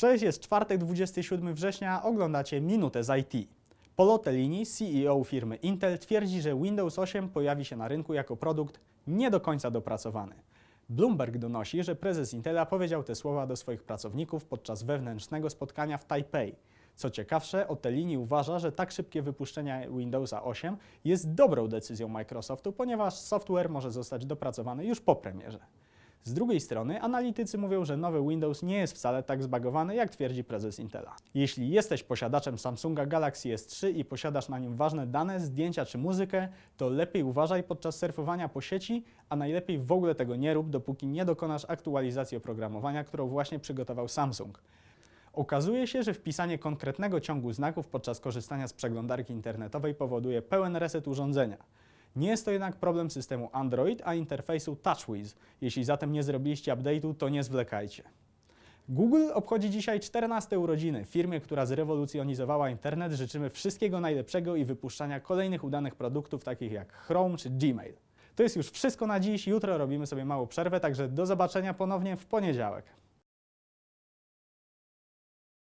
Cześć, jest czwartek, 27 września, oglądacie Minutę z IT. Polo Tellini, CEO firmy Intel, twierdzi, że Windows 8 pojawi się na rynku jako produkt nie do końca dopracowany. Bloomberg donosi, że prezes Intela powiedział te słowa do swoich pracowników podczas wewnętrznego spotkania w Taipei. Co ciekawsze, Otelini uważa, że tak szybkie wypuszczenie Windowsa 8 jest dobrą decyzją Microsoftu, ponieważ software może zostać dopracowany już po premierze. Z drugiej strony analitycy mówią, że nowy Windows nie jest wcale tak zbagowany, jak twierdzi prezes Intela. Jeśli jesteś posiadaczem Samsunga Galaxy S3 i posiadasz na nim ważne dane, zdjęcia czy muzykę, to lepiej uważaj podczas surfowania po sieci, a najlepiej w ogóle tego nie rób, dopóki nie dokonasz aktualizacji oprogramowania, którą właśnie przygotował Samsung. Okazuje się, że wpisanie konkretnego ciągu znaków podczas korzystania z przeglądarki internetowej powoduje pełen reset urządzenia. Nie jest to jednak problem systemu Android, a interfejsu TouchWiz. Jeśli zatem nie zrobiliście update'u, to nie zwlekajcie. Google obchodzi dzisiaj 14 urodziny. Firmie, która zrewolucjonizowała internet, życzymy wszystkiego najlepszego i wypuszczania kolejnych udanych produktów, takich jak Chrome czy Gmail. To jest już wszystko na dziś. Jutro robimy sobie małą przerwę, także do zobaczenia ponownie w poniedziałek.